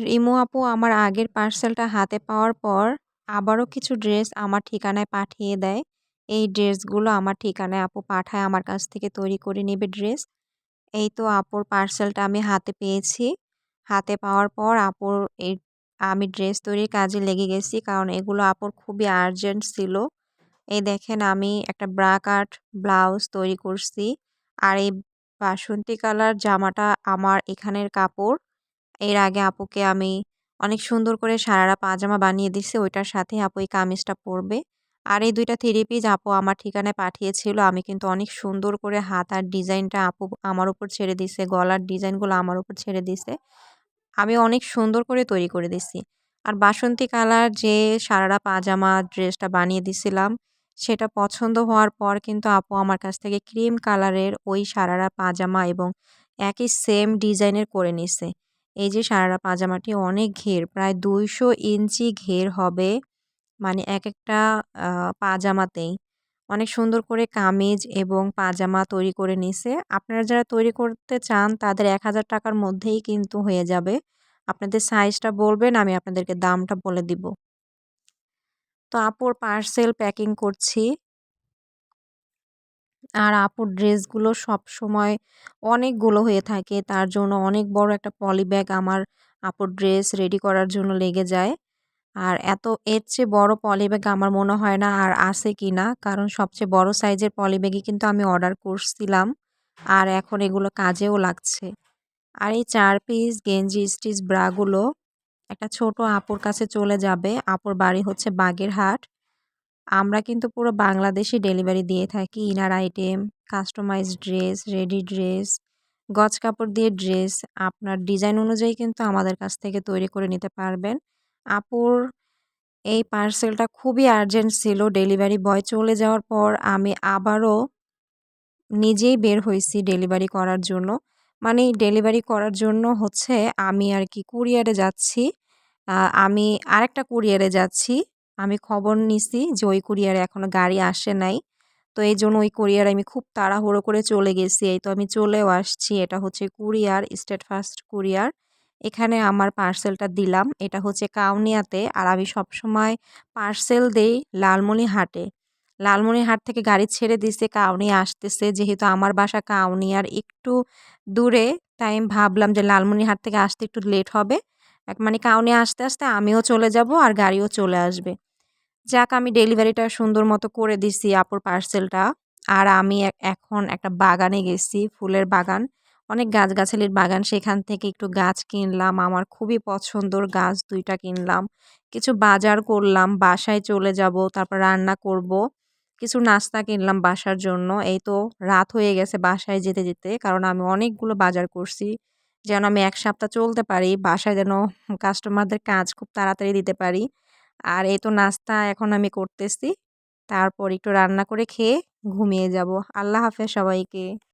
রিমু আপু, আমার আগের পার্সেলটা হাতে পাওয়ার পর আবারও কিছু ড্রেস আমার ঠিকানায় পাঠিয়ে দেয়। এই ড্রেসগুলো আমার ঠিকানায় আপু পাঠায়, আমার কাছ থেকে তৈরি করে নেবে ড্রেস। এই তো আপুর পার্সেলটা আমি হাতে পেয়েছি। হাতে পাওয়ার পর আপুর এই আমি ড্রেস তৈরির কাজে লেগে গেছি, কারণ এগুলো আপুর খুবই আর্জেন্ট ছিল। এই দেখেন, আমি একটা ব্রা কাট ব্লাউজ তৈরি করছি। আর এই বাসন্তী কালার জামাটা আমার এখানের কাপড়। এর আগে আপুকে আমি অনেক সুন্দর করে সারারা পাজামা বানিয়ে দিছি ওইটার সাথে আপু এই কামিজটা পরবে। আর এই দুইটা থ্রি পিস আপু আমার ঠিকানায় পাঠিয়েছিল, আমি কিন্তু অনেক সুন্দর করে হাত আর ডিজাইনটা আপু আমার উপর ছেড়ে দিছে গলার ডিজাইনগুলো আমার উপর ছেড়ে দিছে আমি অনেক সুন্দর করে তৈরি করে দিছি আর বাসন্তী কালার যে সারারা পাজামা ড্রেসটা বানিয়ে দিছিলাম সেটা পছন্দ হওয়ার পর কিন্তু আপু আমার কাছ থেকে ক্রিম কালারের ওই সারারা পাজামা এবং একই সেম ডিজাইনের করে নিছে এই যে সারা পাজামাটি অনেক ঘের, প্রায় দুইশো ইঞ্চি ঘের হবে মানে এক একটা পাজামাতেই। অনেক সুন্দর করে কামিজ এবং পাজামা তৈরি করে নিছে। আপনারা যারা তৈরি করতে চান, তাদের এক হাজার টাকার মধ্যেই কিন্তু হয়ে যাবে। আপনাদের সাইজটা বলবেন, আমি আপনাদেরকে দামটা বলে দিব। তো আপুর পার্সেল প্যাকিং করছি। আর আপুর ড্রেসগুলো সব সময় অনেকগুলো হয়ে থাকে। তার জন্য অনেক বড় একটা পলি ব্যাগ আমার আপুর ড্রেস রেডি করার জন্য লেগে যায়। আর এত, এর চেয়ে বড় পলি ব্যাগ আমার মনে হয় না আর আছে কি না। কারণ সবচেয়ে বড় সাইজের পলি ব্যাগই কিন্তু আমি অর্ডার করছিলাম। আর এখন এগুলো কাজেও লাগছে। আর এই চার পিস গেঞ্জি, স্টিচ ব্রাগুলো একটা ছোট আপুর কাছে চলে যাবে। আপুর বাড়ি হচ্ছে বাগেরহাট। আমরা কিন্তু পুরো বাংলাদেশে ডেলিভারি দিয়ে থাকি। Inner item customize dress ready dress গজ কাপড় দিয়ে ড্রেস আপনার ডিজাইন অনুযায়ী কিন্তু আমাদের কাছ থেকে তৈরি করে নিতে পারবেন। আপুর এই পার্সেলটা খুবই আর্জেন্ট ছিল ডেলিভারি বয় চলে যাওয়ার পর আমি আবারও নিজেই বের হয়েছি ডেলিভারি করার জন্য। মানে ডেলিভারি করার জন্য হচ্ছে আমি আর কি কুরিয়ারে যাচ্ছি। আমি আরেকটা কুরিয়ারে যাচ্ছি। আমি খবর নিছি যে ওই কুরিয়ারে এখনও গাড়ি আসে নাই। তো এই জন্য ওই কুরিয়ার আমি খুব তাড়াহুড়ো করে চলে গেছি। এই তো আমি চলেও আসছি। এটা হচ্ছে কুরিয়ার স্টেট ফার্স্ট কুরিয়ার এখানে আমার পার্সেলটা দিলাম। এটা হচ্ছে কাউনিয়াতে। আর আমি সবসময় পার্সেল দেই লালমনিহাটে লালমনিহাট থেকে গাড়ি ছেড়ে দিছে কাউনিয়া আসতেছে। যেহেতু আমার বাসা কাউনিয়ার একটু দূরে, তাই আমি ভাবলাম যে লালমনিহাট থেকে আসতে একটু লেট হবে। এক মানে কাউনিয়া আসতে আসতে আমিও চলে যাব আর গাড়িও চলে আসবে। যাক, আমি ডেলিভারিটা সুন্দর মতো করে দিছি আপুর পার্সেলটা। আর আমি এখন একটা বাগানে গেছি, ফুলের বাগান। অনেক গাছগাছালির বাগান, সেখান থেকে একটু গাছ কিনলাম। আমার খুবই পছন্দর গাছ দুইটা কিনলাম। কিছু বাজার করলাম, বাসায় চলে যাব, তারপর রান্না করব। কিছু নাস্তা কিনলাম বাসার জন্য। এই তো রাত হয়ে গেছে বাসায় যেতে যেতে, কারণ আমি অনেকগুলো বাজার করছি। যেন আমি এক সপ্তাহ চলতে পারি, বাসায় যেন কাস্টমারদের কাজ খুব তাড়াতাড়ি দিতে পারি। আর এই তো নাস্তা এখন আমি করতেছি। তারপর একটু রান্না করে খেয়ে ঘুমিয়ে যাব। আল্লাহ হাফেজ সবাইকে।